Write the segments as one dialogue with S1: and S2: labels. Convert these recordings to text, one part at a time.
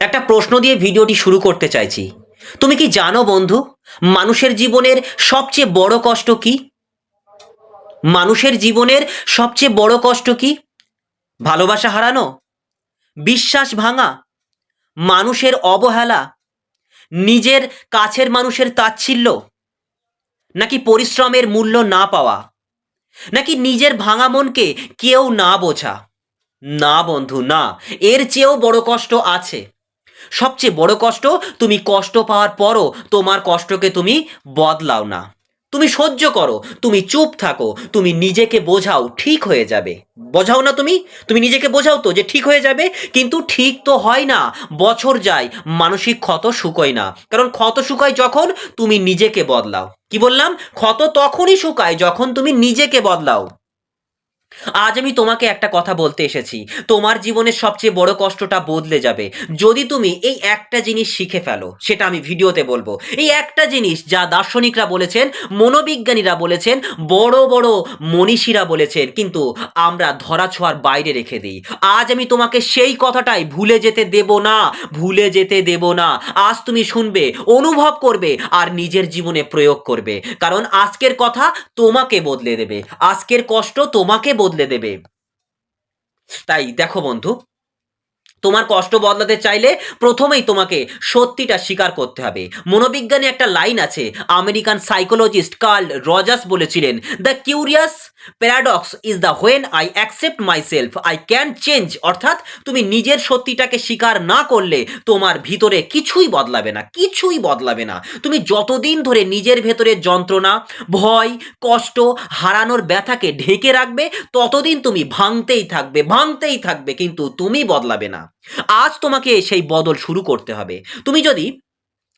S1: একটা প্রশ্ন দিয়ে ভিডিওটি শুরু করতে চাইছি। তুমি কি জানো বন্ধু, মানুষের জীবনের সবচেয়ে বড় কষ্ট কি? মানুষের জীবনের সবচেয়ে বড় কষ্ট কি? ভালোবাসা হারানো? বিশ্বাস ভাঙা? মানুষের অবহেলা? নিজের কাছের মানুষের তাচ্ছিল্য? নাকি পরিশ্রমের মূল্য না পাওয়া? নাকি নিজের ভাঙা মনকে কেউ না বোঝা? না বন্ধু, না। এর চেয়েও বড় কষ্ট আছে। সবচেয়ে বড় কষ্ট, তুমি কষ্ট পাওয়ার পরও তোমার কষ্টকে তুমি বদলাও না। তুমি সহ্য করো, তুমি চুপ থাকো, তুমি নিজেকে বোঝাও ঠিক হয়ে যাবে। বোঝাও না তুমি? তুমি নিজেকে বোঝাও তো যে ঠিক হয়ে যাবে, কিন্তু ঠিক তো হয় না। বছর যায়, মানসিক ক্ষত শুকোয় না। কারণ ক্ষত শুকায় যখন তুমি নিজেকে বদলাও। কি বললাম? ক্ষত তখনই শুকায় যখন তুমি নিজেকে বদলাও। আজ আমি তোমাকে একটা কথা বলতে এসেছি। তোমার জীবনের সবচেয়ে বড় কষ্টটা বদলে যাবে। যদি তুমি এই একটা জিনিস শিখে ফেলো, সেটা আমি ভিডিওতে বলব। এই একটা জিনিস যা দার্শনিকরা বলেছেন, মনোবিজ্ঞানীরা বলেছেন, বড় বড় মনীষীরা বলেছেন, কিন্তু আমরা ধরা ছোঁয়ার বাইরে রেখে দিই। আজ আমি তোমাকে সেই কথাটাই ভুলে যেতে দেব না, ভুলে যেতে দেব না। আজ তুমি শুনবে, অনুভব করবে আর নিজের জীবনে প্রয়োগ করবে। কারণ আজকের কথা তোমাকে বদলে দেবে। আজকের কষ্ট তোমাকে বদলে দেবে। তাই দেখো বন্ধু, তোমার কষ্ট বদলাতে চাইলে প্রথমেই তোমাকে সত্যিটা স্বীকার করতে হবে। মনোবিজ্ঞানে একটা লাইন আছে, আমেরিকান সাইকোলজিস্ট কার্ল রজাস বলেছিলেন, the curious paradox is the when I accept my self I can change অর্থাৎ তুমি নিজের সত্যিটাকে স্বীকার না করলে তোমার ভিতরে কিছুই বদলাবে না, কিছুই বদলাবে না। তুমি যতদিন ধরে নিজের ভেতরে যন্ত্রণা, ভয়, কষ্ট, হারানোর ব্যথাকে ঢেকে রাখবে, ততদিন তুমি ভাঙতেই থাকবে ভাঙতেই থাকবে, কিন্তু তুমি বদলাবে না। আজ তোমাকে সেই বদল শুরু করতে হবে। তুমি যদি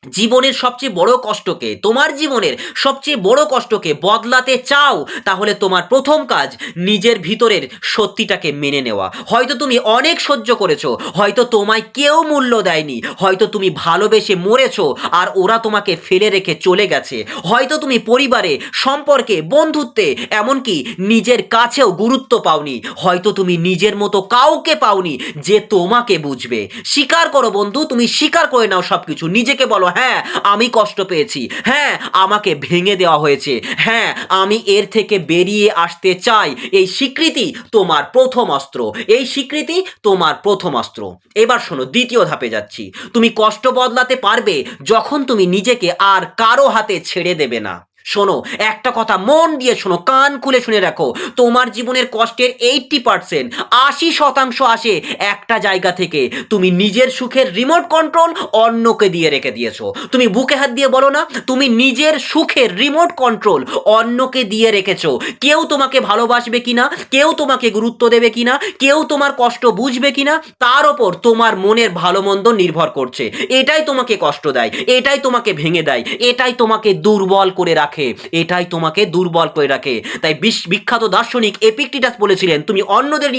S1: জীবনের সবচেয়ে বড় কষ্টকে, তোমার জীবনের সবচেয়ে বড় কষ্টকে বদলাতে চাও, তাহলে তোমার প্রথম কাজ নিজের ভিতরের সত্যিটাকে মেনে নেওয়া। হয়তো তুমি অনেক সহ্য করেছ, হয়তো তোমায় কেউ মূল্য দেয়নি, হয়তো তুমি ভালোবেসে মরেছো আর ওরা তোমাকে ফেলে রেখে চলে গেছে। হয়তো তুমি পরিবারে, সম্পর্কে, বন্ধুত্বে, এমনকি নিজের কাছেও গুরুত্ব পাওনি। হয়তো তুমি নিজের মতো কাউকে পাওনি যে তোমাকে বুঝবে। স্বীকার করো বন্ধু, তুমি স্বীকার করে নাও সবকিছু। নিজেকে বলো হ্যাঁ আমি কষ্ট পেয়েছি। হ্যাঁ আমাকে ভেঙে দেওয়া হয়েছে। হ্যাঁ আমি এর থেকে বেরিয়ে আসতে চাই। এই স্বীকৃতি তোমার প্রথম অস্ত্র। এই স্বীকৃতি তোমার প্রথম অস্ত্র। এবার শোনো, দ্বিতীয় ধাপে যাচ্ছি। তুমি কষ্ট বদলাতে পারবে যখন তুমি নিজেকে আর কারও হাতে ছেড়ে দেবে না। শোনো, একটা কথা মন দিয়ে শোনো, কান খুলে শুনে রাখো তোমার জীবনের কষ্টের এইটটি পার্সেন্ট আশি শতাংশ আসে একটা জায়গা থেকে। তুমি নিজের সুখের রিমোট কন্ট্রোল অন্যকে দিয়ে রেখে দিয়েছ। তুমি বুকে হাত দিয়ে বলো না, তুমি নিজের সুখের রিমোট কন্ট্রোল অন্যকে দিয়ে রেখেছো। কেউ তোমাকে ভালোবাসবে কিনা, কেউ তোমাকে গুরুত্ব দেবে কিনা, কেউ তোমার কষ্ট বুঝবে কিনা, তার ওপর তোমার মনের ভালো মন্দ নির্ভর করছে। এটাই তোমাকে কষ্ট দেয়, এটাই তোমাকে ভেঙে দেয়, এটাই তোমাকে দুর্বল করে রাখে। এটাই তোমাকে দুর্বল করে রাখে। তাই বিশ- বিখ্যাত দার্শনিক এপিকটিটাস বলেছিলেন, তুমি অন্যদের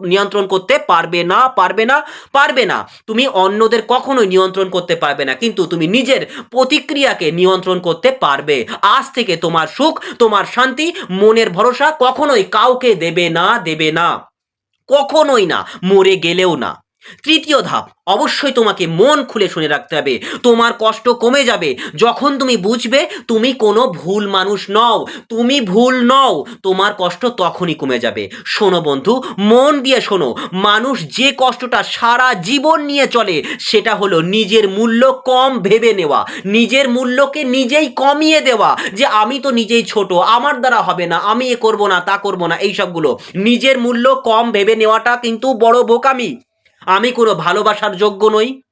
S1: নিয়ন্ত্রণ করতে পারবে না পারবে না পারবে না। তুমি অন্যদের কখনোই নিয়ন্ত্রণ করতে পারবে না, কিন্তু তুমি নিজের প্রতিক্রিয়াকে নিয়ন্ত্রণ করতে পারবে। আজ থেকে তোমার সুখ, তোমার শান্তি, মনের ভরসা কখনোই কাউকে দেবে না দেবে না। কখনোই না, মরে গেলেও না। তৃতীয় ধাপ, অবশ্যই তোমাকে মন খুলে শুনে রাখতে হবে। তোমার কষ্ট কমে যাবে। যখন তুমি বুঝবে, তুমি কোনো ভুল মানুষ নও। তুমি ভুল নও। তোমার কষ্ট তখনই কমে যাবে। শোনো বন্ধু, মন দিয়ে শোনো। মানুষ যে কষ্টটা সারা জীবন নিয়ে চলে, সেটা হলো নিজের মূল্য কম ভেবে নেওয়া। নিজের মূল্যকে নিজেই কমিয়ে দেওয়া যে, আমি তো নিজেই ছোট, আমার দ্বারা হবে না, আমি এ করব না, তা করব না। এইসবগুলো। নিজের মূল্য কম ভেবে নেওয়াটা কিন্তু বড় বোকামি। আমি কোনো ভালোবাসার যোগ্য নই।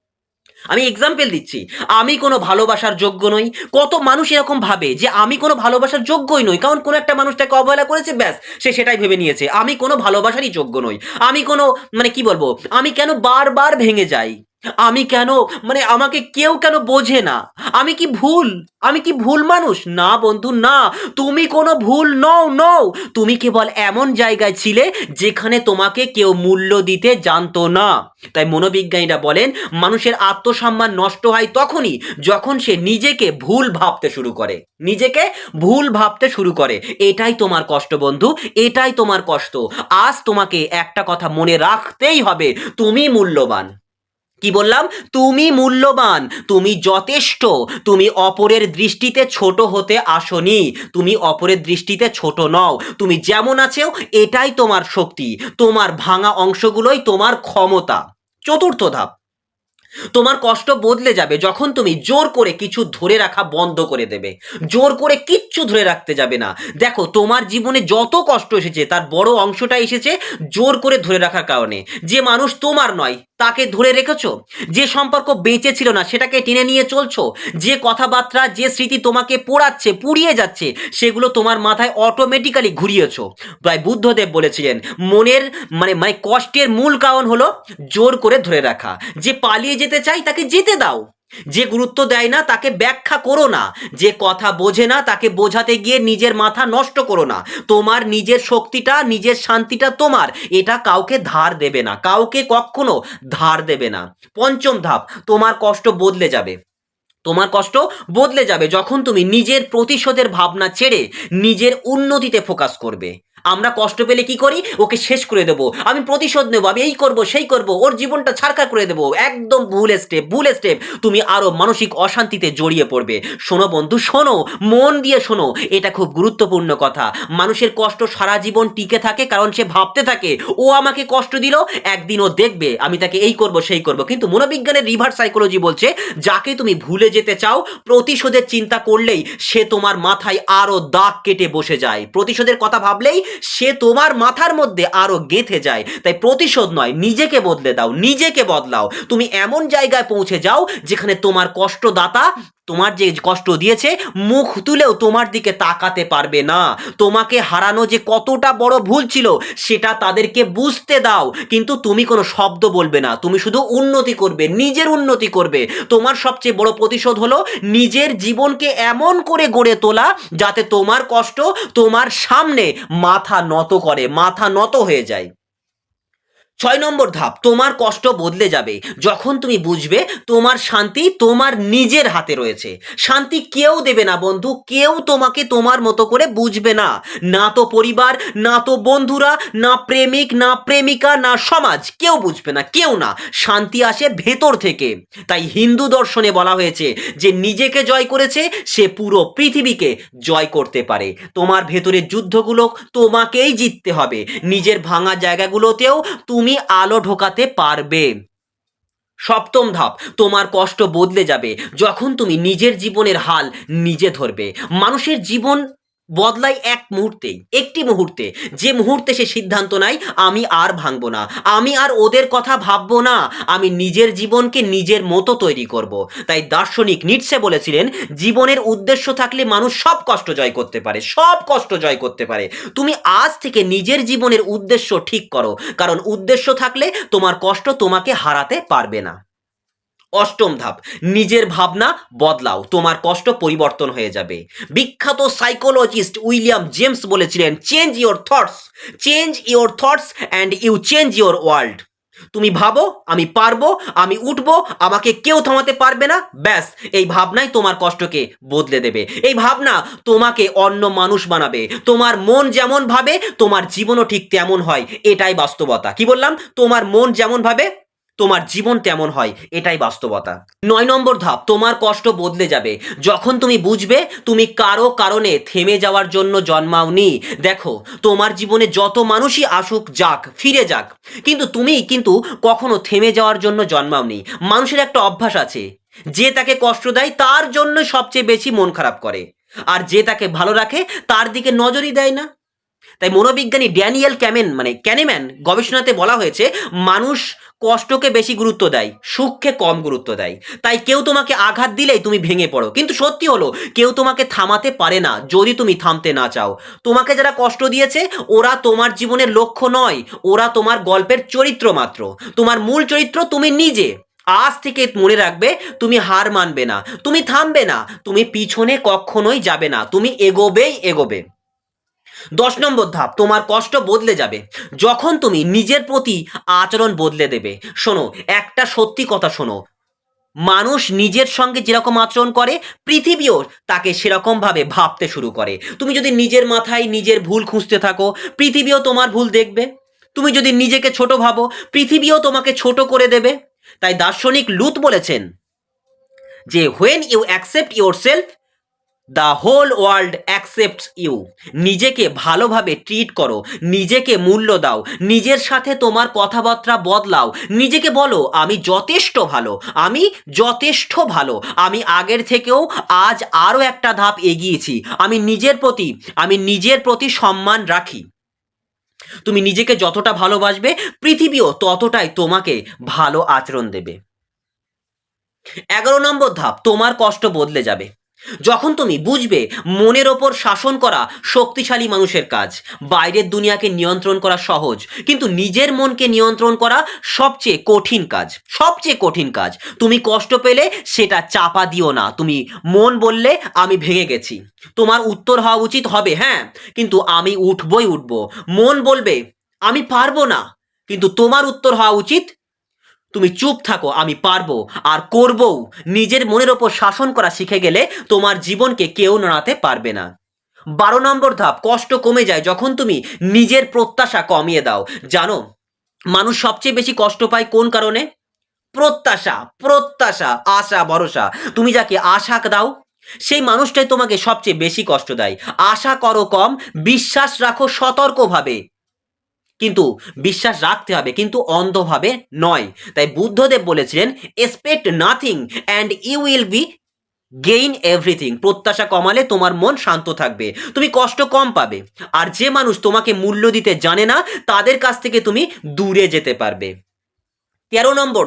S1: আমি এক্সাম্পল দিচ্ছি। আমি কোনো ভালোবাসার যোগ্য নই। কত মানুষ এরকম ভাবে যে আমি কোনো ভালোবাসার যোগ্যই নই, কারণ কোনো একটা মানুষ তাকে অবহেলা করেছে, ব্যাস, সে সেটাই ভেবে নিয়েছে। আমি কোনো ভালোবাসারই যোগ্য নই। আমি কোনো মানে কি বলব, আমি কেন বারবার ভেঙে যাই? আমি কেন? মানে আমাকে কেউ কেন বোঝে না। আমি কি ভুল? আমি কি ভুল মানুষ? না বন্ধু, না। তুমি কোনো ভুল নও নও। তুমি কেবল এমন জায়গায় ছিলে যেখানে তোমাকে কেউ মূল্য দিতে জানতো না। তাই মনোবিজ্ঞানীরা বলেন, মানুষের আত্মসম্মান নষ্ট হয় তখনই যখন সে নিজেকে ভুল ভাবতে শুরু করে। নিজেকে ভুল ভাবতে শুরু করে। এটাই তোমার কষ্ট বন্ধু, এটাই তোমার কষ্ট। আজ তোমাকে একটা কথা মনে রাখতেই হবে, তুমি মূল্যবান। কি বললাম? তুমি মূল্যবান, তুমি যথেষ্ট, তুমি অপরের দৃষ্টিতে ছোট হতে আসনি, তুমি অপরের দৃষ্টিতে ছোট নও, তুমি যেমন আছেও এটাই তোমার শক্তি, তোমার ভাঙা অংশগুলোই তোমার ক্ষমতা। চতুর্থ ধাপ। তোমার কষ্ট বদলে যাবে যখন তুমি জোর করে কিছু ধরে রাখা বন্ধ করে দেবে। জোর করে কিচ্ছু ধরে রাখতে যাবে না। দেখো, তোমার জীবনে যত কষ্ট এসেছে, তার বড় অংশটা এসেছে জোর করে ধরে রাখার কারণে। যে মানুষ তোমার নয়, তাকে ধরে রেখেছো? যে সম্পর্ক বেঁচে ছিল না, সেটাকে টেনে নিয়ে চলছো? যে কথাবার্তা, যে স্মৃতি তোমাকে পোড়াচ্ছে, পুড়িয়ে যাচ্ছে, সেগুলো তোমার মাথায় অটোমেটিক্যালি ঘুরিয়েছো। প্রায় বুদ্ধদেব বলেছিলেন, মনের মানে মানে কষ্টের মূল কারণ হলো জোর করে ধরে রাখা। যে পালিয়ে যেতে চাই তাকে যেতে দাও। যে গুরুত্ব দেয় না তাকে ব্যাখ্যা করো না। যে কথা বোঝে না তাকে বোঝাতে গিয়ে নিজের মাথা নষ্ট করো না। তোমার নিজের শক্তিটা, নিজের শান্তিটা তোমার। এটা কাউকে ধার দেবে না। কাউকে কখনো ধার দেবে না। পঞ্চম ধাপ, তোমার কষ্ট বদলে যাবে। তোমার কষ্ট বদলে যাবে যখন তুমি নিজের প্রতিশোধের ভাবনা ছেড়ে নিজের উন্নতিতে ফোকাস করবে। আমরা কষ্ট পেলে কি করি? ওকে শেষ করে দেবো। আমি প্রতিশোধ নেব, আমি এই করব, সেই করব, ওর জীবনটা ছাড়কা করে দেবো। একদম ভুল স্টেপ ভুল স্টেপ তুমি আরও মানসিক অশান্তিতে জড়িয়ে পড়বে। শোনো বন্ধু, শোনো, মন দিয়ে শোনো। এটা খুব গুরুত্বপূর্ণ কথা। মানুষের কষ্ট সারা জীবন টিকে থাকে কারণ সে ভাবতে থাকে, ও আমাকে কষ্ট দিল, একদিন ও দেখবে, আমি তাকে এই করব, সেই করব। কিন্তু মনোবিজ্ঞানের রিভার্স সাইকোলজি বলছে, যাকে তুমি ভুলে যেতে চাও, প্রতিশোধের চিন্তা করলেই সে তোমার মাথায় আরও দাগ কেটে বসে যায়। প্রতিশোধের কথা ভাবলেই সে তোমার মাথার মধ্যে আরও গেঁথে যায়। তাই প্রতিশোধ নয়, নিজেকে বদলে দাও, নিজেকে বদলাও। তুমি এমন জায়গায় পৌঁছে যাও যেখানে তোমার কষ্টদাতা তোমার যে কষ্ট দিয়েছে, মুখ তুলেও তোমার দিকে তাকাতে পারবে না। তোমাকে হারানো যে কতটা বড় ভুল ছিল, সেটা তাদেরকে বুঝতে দাও। কিন্তু তুমি কোনো শব্দ বলবে না। তুমি শুধু উন্নতি করবে, নিজের উন্নতি করবে। তোমার সবচেয়ে বড় প্রতিশোধ হলো নিজের জীবনকে এমন করে গড়ে তোলা, যাতে তোমার কষ্ট তোমার সামনে মাথা নত করে, মাথা নত হয়ে যায়। ছয় নম্বর ধাপ, তোমার কষ্ট বদলে যাবে। যখন তুমি বুঝবে তোমার শান্তি তোমার নিজের হাতে রয়েছে। শান্তি কেউ দেবে না বন্ধু, কেউ তোমাকে তোমার মতো করে বুঝবে না। না তো পরিবার, না তো বন্ধুরা, না প্রেমিক, না প্রেমিকা, না সমাজ, কেউ বুঝবে না, কেউ না। শান্তি আসে ভেতর থেকে। তাই হিন্দু দর্শনে বলা হয়েছে যে, নিজেকে জয় করেছে, সে পুরো পৃথিবীকে জয় করতে পারে। তোমার ভেতরের যুদ্ধগুলো তোমাকেই জিততে হবে। নিজের ভাঙা জায়গাগুলোতেও তুমি আলো ঢোকাতে পারবে। সপ্তম ধাপ, তোমার কষ্ট বদলে যাবে। যখন তুমি নিজের জীবনের হাল নিজে ধরবে। মানুষের জীবন বদলায় এক মুহূর্তে, একটি মুহূর্তে। যে মুহূর্তে সে সিদ্ধান্ত নেয়, আমি আর ভাঙবো না। আমি আর ওদের কথা ভাববো না। আমি নিজের জীবনকে নিজের মতো তৈরি করব। তাই দার্শনিক নিটসে বলেছিলেন, জীবনের উদ্দেশ্য থাকলে মানুষ সব কষ্ট জয় করতে পারে, সব কষ্ট জয় করতে পারে। তুমি আজ থেকে নিজের জীবনের উদ্দেশ্য ঠিক করো। কারণ উদ্দেশ্য থাকলে তোমার কষ্ট তোমাকে হারাতে পারবে না। অষ্টম ধাপ, নিজের ভাবনা বদলাও, তোমার কষ্ট পরিবর্তন হয়ে যাবে। বিখ্যাত সাইকোলজিস্ট উইলিয়াম জেমস বলেছিলেন change your thoughts change your thoughts and you change your world তুমি ভাবো, আমি পারব, আমি উঠবো, আমাকে কেউ থামাতে পারবে না, ব্যাস, এই ভাবনাই তোমার কষ্টকে বদলে দেবে। এই ভাবনা তোমাকে অন্য মানুষ বানাবে, তোমার মন যেমন ভাবে, তোমার জীবনও ঠিক তেমন হয়, এটাই বাস্তবতা। কি বললাম? তোমার মন যেমন ভাবে তোমার জীবন তেমন হয়? এটাই বাস্তবতা। নয় নম্বর ধাপ, তোমার কষ্ট বদলে যাবে। যখন তুমি বুঝবে, তুমি কারও কারণে থেমে যাওয়ার জন্য জন্মাওনি। দেখো, তোমার জীবনে যত মানুষই আসুক, যাক, ফিরে যাক। কিন্তু তুমি কিন্তু কখনো থেমে যাওয়ার জন্য জন্মাওনি। মানুষের একটা অভ্যাস আছে, যে তাকে কষ্ট দেয়, তার জন্য সবচেয়ে বেশি মন খারাপ করে। আর যে তাকে ভালো রাখে, তার দিকে নজরই দেয় না। তাই মনোবিজ্ঞানী ড্যানিয়েল ক্যামেন মানে ক্যানেম্যান গবেষণাতে বলা হয়েছে, মানুষ কষ্টকে বেশি গুরুত্ব দেয়, সুখকে কম গুরুত্ব দেয়। তাই কেউ তোমাকে আঘাত দিলেই তুমি ভেঙে পড়ো। কিন্তু সত্যি হলো, কেউ তোমাকে থামাতে পারে না যদি তুমি থামতে না চাও। তোমাকে যারা কষ্ট দিয়েছে, ওরা তোমার জীবনের লক্ষ্য নয়, ওরা তোমার গল্পের চরিত্র মাত্র। তোমার মূল চরিত্র তুমি নিজে। আজ থেকে মনে রাখবে, তুমি হার মানবে না, তুমি থামবে না, তুমি পিছনে কখনোই যাবে না, তুমি এগোবেই এগোবে। দশ নম্বর ধাপ, তোমার কষ্ট বদলে যাবে। যখন তুমি নিজের প্রতি আচরণ বদলে দেবে, শোনো, একটা সত্যি কথা শোনো। মানুষ নিজের সঙ্গে যেরকম আচরণ করে, পৃথিবীও তাকে সেরকমভাবে ভাবতে শুরু করে। তুমি যদি নিজের মাথায় নিজের ভুল খুঁজতে থাকো, পৃথিবীও তোমার ভুল দেখবে। তুমি যদি নিজেকে ছোট ভাবো, পৃথিবীও তোমাকে ছোট করে দেবে। তাই দার্শনিক লুত বলেছেন যে when you accept your self the whole world accepts you নিজেকে ভালোভাবে ট্রিট করো, নিজেকে মূল্য দাও, নিজের সাথে তোমার কথাবার্তা বদলাও, নিজেকে বলো, আমি যথেষ্ট ভালো, আমি যথেষ্ট ভালো, আমি আগের থেকেও আজ আরও একটা ধাপ এগিয়েছি, আমি নিজের প্রতি, আমি নিজের প্রতি সম্মান রাখি। তুমি নিজেকে যতটা ভালোবাসবে, পৃথিবীও ততটাই তোমাকে ভালো আচরণ দেবে। এগারো নম্বর ধাপ, তোমার কষ্ট বদলে যাবে। যখন তুমি বুঝবে মনের ওপর শাসন করা শক্তিশালী মানুষের কাজ, বাইরের দুনিয়াকে নিয়ন্ত্রণ করা সহজ, কিন্তু নিজের মনকে নিয়ন্ত্রণ করা সবচেয়ে কঠিন কাজ, সবচেয়ে কঠিন কাজ। তুমি কষ্ট পেলে সেটা চাপা দিও না। তুমি মন বললে, আমি ভেঙে গেছি। তোমার উত্তর হওয়া উচিত হবে হ্যাঁ কিন্তু আমি উঠবই উঠব। মন বলবে, আমি পারব না। কিন্তু তোমার উত্তর হওয়া উচিত তুমি চুপ থাকো, আমি পারব। আর করবও। নিজের মনের ওপর শাসন করা শিখে গেলে তোমার জীবনকে কেউ নাড়াতে পারবে না। বারো নম্বর ধাপ, কষ্ট কমে যায় যখন তুমি নিজের প্রত্যাশা কমিয়ে দাও। জানো, মানুষ সবচেয়ে বেশি কষ্ট পায় কোন কারণে? প্রত্যাশা প্রত্যাশা, আশা, ভরসা। তুমি যাকে আশা দাও, সেই মানুষটাই তোমাকে সবচেয়ে বেশি কষ্ট দেয়। আশা করো কম, বিশ্বাস রাখো সতর্কভাবে। কিন্তু বিশ্বাস রাখতে হবে, কিন্তু অন্ধভাবে নয়। তাই বুদ্ধদেব বলেছিলেন expect nothing and you will be gain everything প্রত্যাশা কমালে তোমার মন শান্ত থাকবে, তুমি কষ্ট কম পাবে। আর যে মানুষ তোমাকে মূল্য দিতে জানে না, তাদের কাছ থেকে তুমি দূরে যেতে পারবে। তেরো নম্বর,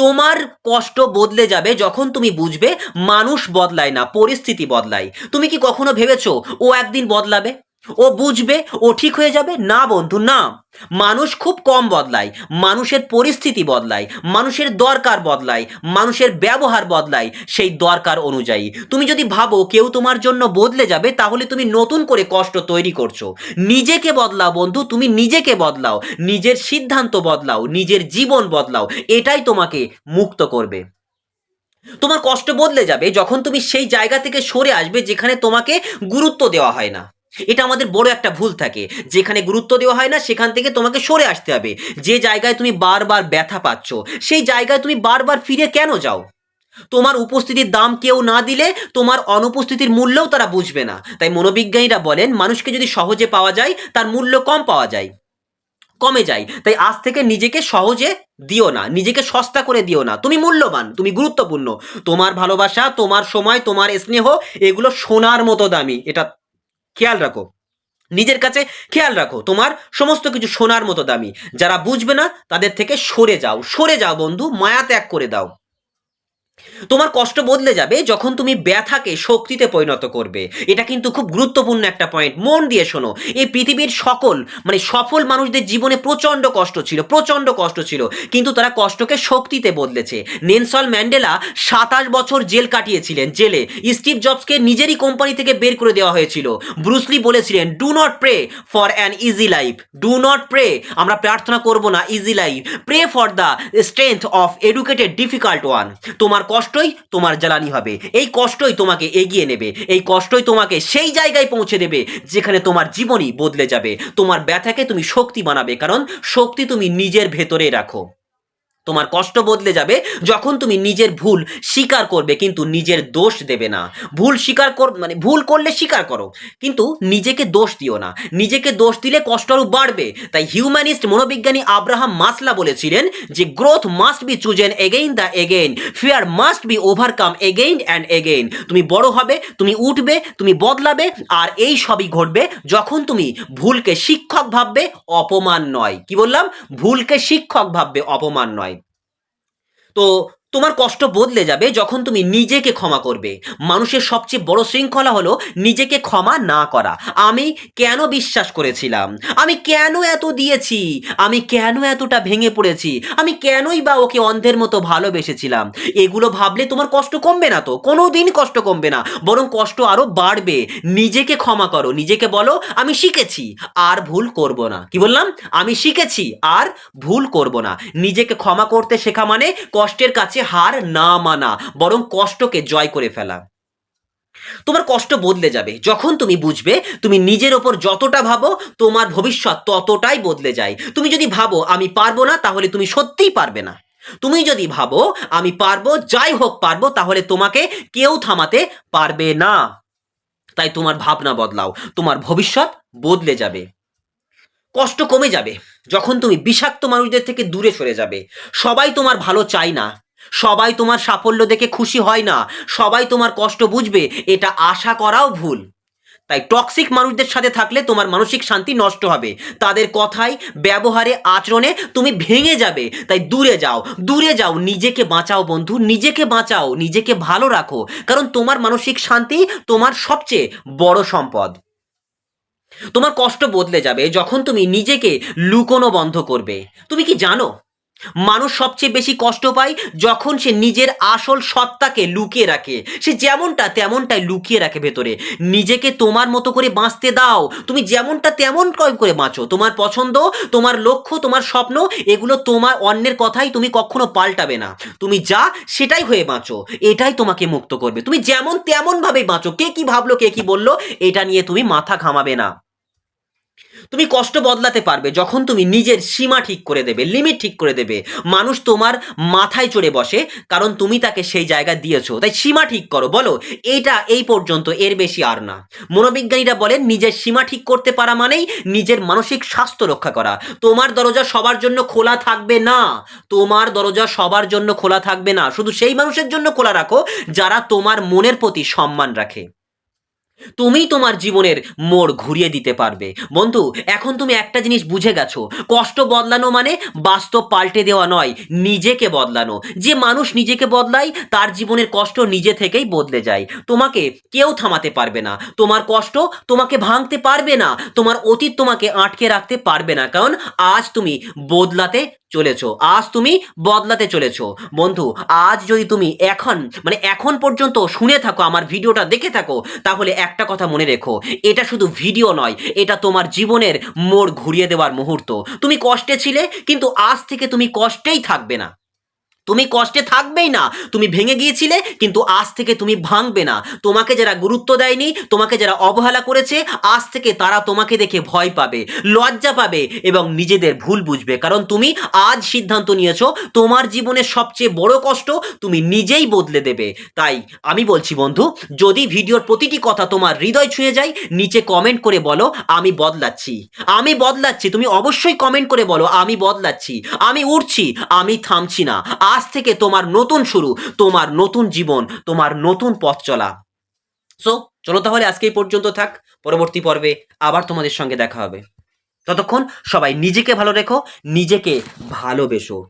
S1: তোমার কষ্ট বদলে যাবে যখন তুমি বুঝবে মানুষ বদলায় না, পরিস্থিতি বদলায়। তুমি কি কখনো ভেবেছো, ও একদিন বদলাবে? ও বুঝবে, ও ঠিক হয়ে যাবে। না বন্ধু, না। মানুষ খুব কম বদলায়। মানুষের পরিস্থিতি বদলায়। মানুষের দরকার বদলায়। মানুষের ব্যবহার বদলায় সেই দরকার অনুযায়ী। তুমি যদি ভাবো কেউ তোমার জন্য বদলে যাবে, তাহলে তুমি নতুন করে কষ্ট তৈরি করছ। নিজেকে বদলাও বন্ধু, তুমি নিজেকে বদলাও। নিজের সিদ্ধান্ত বদলাও, নিজের জীবন বদলাও। এটাই তোমাকে মুক্ত করবে। তোমার কষ্ট বদলে যাবে যখন তুমি সেই জায়গা থেকে সরে আসবে যেখানে তোমাকে গুরুত্ব দেওয়া হয় না। এটা আমাদের বড় একটা ভুল থাকে। যেখানে গুরুত্ব দেওয়া হয় না, সেখান থেকে তোমাকে সরে আসতে হবে। যে জায়গায় তুমি বারবার ব্যথা পাচ্ছ, সেই জায়গায় তুমি বারবার ফিরে কেন যাও? তোমার উপস্থিতির দাম কেউ না দিলে, তোমার অনুপস্থিতির মূল্যও তারা বুঝবে না। তাই মনোবিজ্ঞানীরা বলেন, মানুষকে যদি সহজে পাওয়া যায়, তার মূল্য কম পাওয়া যায়। কমে যায়। তাই আজ থেকে নিজেকে সহজে দিও না, নিজেকে সস্তা করে দিও না। তুমি মূল্যবান, তুমি গুরুত্বপূর্ণ। তোমার ভালোবাসা, তোমার সময়, তোমার স্নেহ, এগুলো সোনার মতো দামি। এটা খেয়াল রাখো। নিজের কাছে খেয়াল রাখো, তোমার সমস্ত কিছু সোনার মতো দামি। যারা বুঝবে না, তাদের থেকে সরে যাও। সরে যাও বন্ধু, মায়া ত্যাগ করে দাও। তোমার কষ্ট বদলে যাবে যখন তুমি ব্যথাকে শক্তিতে পরিণত করবে। এটা কিন্তু খুব গুরুত্বপূর্ণ একটা পয়েন্ট মন দিয়ে শোনো, এই পৃথিবীর সকল মানে সফল মানুষদের জীবনে প্রচণ্ড কষ্ট ছিল, প্রচণ্ড কষ্ট ছিল। কিন্তু তারা কষ্টকে শক্তিতে বদলেছে। নেনসল ম্যান্ডেলা সাতাশ বছর জেল কাটিয়েছিলেন জেলে। স্টিভ জবসকে নিজেরই কোম্পানি থেকে বের করে দেওয়া হয়েছিল। ব্রুসলি বলেছিলেন do not pray for an easy life do not pray আমরা প্রার্থনা করব না easy life pray for the strength of educated difficult one তোমার কষ্টই তোমার জ্বালানি হবে। এই কষ্টই তোমাকে এগিয়ে নেবে। এই কষ্টই তোমাকে সেই জায়গায় পৌঁছে দেবে যেখানে তোমার জীবনই বদলে যাবে। তোমার ব্যথাকে তুমি শক্তি বানাবে, কারণ শক্তি তুমি নিজের ভেতরে রাখো। তোমার কষ্ট বদলে যাবে যখন তুমি নিজের ভুল স্বীকার করবে, কিন্তু নিজের দোষ দেবে না। ভুল স্বীকার কর মানে ভুল করলে স্বীকার করো, কিন্তু নিজেকে দোষ দিও না। নিজেকে দোষ দিলে কষ্ট আরও বাড়বে। তাই হিউম্যানিস্ট মনোবিজ্ঞানী আব্রাহাম মাসলা বলেছিলেন যে growth must be chosen again the again fear must be overcome again and again তুমি বড় হবে, তুমি উঠবে, তুমি বদলাবে, আর এই সবই ঘটবে যখন তুমি ভুলকে শিক্ষক ভাববে, অপমান নয়। কি বললাম? ভুলকে শিক্ষক ভাববে, অপমান নয়। তো তোমার কষ্ট বদলে যাবে যখন তুমি নিজেকে ক্ষমা করবে। মানুষের সবচেয়ে বড় শৃঙ্খলা হলো নিজেকে ক্ষমা না করা। আমি কেন বিশ্বাস করেছিলাম? আমি কেন এত দিয়েছি? আমি কেন এতটা ভেঙে পড়েছি? আমি কেনই বা ওকে অন্ধের মতো ভালোবেসেছিলাম? এগুলো ভাবলে তোমার কষ্ট কমবে না তো? কোনো দিন কষ্ট কমবে না। বরং কষ্ট আরও বাড়বে। নিজেকে ক্ষমা করো। নিজেকে বলো, আমি শিখেছি। আর ভুল করব না। কি বললাম? আমি শিখেছি। আর ভুল করব না। নিজেকে ক্ষমা করতে শেখা মানে কষ্টের কাছে হার না মানা, বরং কষ্টকে জয় করে ফেলা। তোমার কষ্ট বদলে যাবে। যখন তুমি বুঝবে, তুমি নিজের ওপর যতটা ভাবো, তোমার ভবিষ্যৎ ততটাই বদলে যায়। তুমি যদি ভাবো, আমি পারব না, তাহলে তুমি সত্যিই পারবে না। তুমি যদি ভাবো, আমি পারব, যাই হোক পারব, তাহলে তোমাকে কেউ থামাতে পারবে না। তাই তোমার ভাবনা বদলাও। তোমার ভবিষ্যৎ বদলে যাবে। কষ্ট কমে যাবে। যখন তুমি বিষাক্ত মানুষদের থেকে দূরে সরে যাবে। সবাই তোমার ভালো চায় না। সবাই তোমার সাফল্য দেখে খুশি হয় না। সবাই তোমার কষ্ট বুঝবে, এটা আশা করাও ভুল। তাই টক্সিক মানুষদের সাথে থাকলে তোমার মানসিক শান্তি নষ্ট হবে। তাদের কথায়, ব্যবহারে, আচরণে তুমি ভেঙে যাবে। তাই দূরে যাও দূরে যাও, নিজেকে বাঁচাও বন্ধু, নিজেকে বাঁচাও, নিজেকে ভালো রাখো। কারণ তোমার মানসিক শান্তি তোমার সবচেয়ে বড় সম্পদ। তোমার কষ্ট বদলে যাবে যখন তুমি নিজেকে লুকোনো বন্ধ করবে। তুমি কি জানো? মানুষ সবচেয়ে বেশি কষ্ট পায় যখন সে নিজের আসল সত্তাকে লুকিয়ে রাখে। সে যেমনটা তেমনটাই লুকিয়ে রাখে ভেতরে। নিজেকে তোমার মতো করে বাঁচতে দাও। তুমি যেমনটা তেমন করে বাঁচো। তোমার পছন্দ, তোমার লক্ষ্য, তোমার স্বপ্ন, এগুলো তোমার অন্যের কথাই তুমি কখনো পাল্টাবে না। তুমি যা, সেটাই হয়ে বাঁচো। এটাই তোমাকে মুক্ত করবে। তুমি যেমন তেমন ভাবে বাঁচো। কে কি ভাবলো, কে কি বলল, এটা নিয়ে তুমি মাথা ঘামাবে না। তুমি কষ্ট বদলাতে পারবে যখন তুমি নিজের সীমা ঠিক করে দেবে লিমিট ঠিক করে দেবে। মানুষ তোমার মাথায় চড়ে বসে কারণ তুমি তাকে সেই জায়গা দিয়েছ। তাই সীমা ঠিক করো, বলো এইটা এই পর্যন্ত, এর বেশি আর না। মনোবিজ্ঞানীরা বলেন, নিজের সীমা ঠিক করতে পারা মানেই নিজের মানসিক স্বাস্থ্য রক্ষা করা। তোমার দরজা সবার জন্য খোলা থাকবে না। তোমার দরজা সবার জন্য খোলা থাকবে না। শুধু সেই মানুষের জন্য খোলা রাখো যারা তোমার মনের প্রতি সম্মান রাখে। তুমি তোমার জীবনের মোড় ঘুরিয়ে দিতে পারবে। বন্ধু, এখন তুমি একটা জিনিস বুঝে গেছো। কষ্ট বদলানো মানে বাস্তব পাল্টে দেওয়া নয়, নিজেকে বদলানো। যে মানুষ নিজেকে বদলায়, তার জীবনের কষ্ট নিজে থেকেই বদলে যায়। তোমাকে কেউ থামাতে পারবে না। তোমার কষ্ট তোমাকে ভাঙতে পারবে না। তোমার অতীত তোমাকে আটকে রাখতে পারবে না। কারণ আজ তুমি বদলাতে চলেছো। আজ তুমি বদলাতে চলেছো। বন্ধু, আজ যদি তুমি এখন মানে এখন পর্যন্ত শুনে থাকো, আমার ভিডিওটা দেখে থাকো, তাহলে একটা কথা মনে রেখো, এটা শুধু ভিডিও নয়, এটা তোমার জীবনের মোড় ঘুরিয়ে দেওয়ার মুহূর্ত। তুমি কষ্টে ছিলে, কিন্তু আজ থেকে তুমি কষ্টেই থাকবে না। তুমি কষ্টে থাকবেই না। তুমি ভেঙে গিয়েছিলে, কিন্তু আজ থেকে তুমি ভাঙবে না। তোমাকে যারা গুরুত্ব দেয়নি, তোমাকে যারা অবহেলা করেছে, আজ থেকে তারা তোমাকে দেখে ভয় পাবে, লজ্জা পাবে এবং নিজেদের ভুল বুঝবে। কারণ তুমি আজ সিদ্ধান্ত নিয়েছো, তোমার জীবনের সবচেয়ে বড় কষ্ট তুমি নিজেই বদলে দেবে। তাই আমি বলছি, বন্ধু, যদি ভিডিওর প্রতিটি কথা তোমার হৃদয় ছুঁয়ে যায়, নিচে কমেন্ট করে বলো, আমি বদলাচ্ছি। আমি বদলাচ্ছি, তুমি অবশ্যই কমেন্ট করে বলো, আমি বদলাচ্ছি। আমি উঠছি, আমি থামছি না। আজ থেকে তোমার নতুন শুরু, তোমার নতুন জীবন, তোমার নতুন পথ চলা। সো চলো তাহলে আজকে এই পর্যন্ত থাক। পরবর্তী পর্বে আবার তোমাদের সঙ্গে দেখা হবে। ততক্ষণ সবাই নিজেকে ভালো রেখো, নিজেকে ভালোবেসো।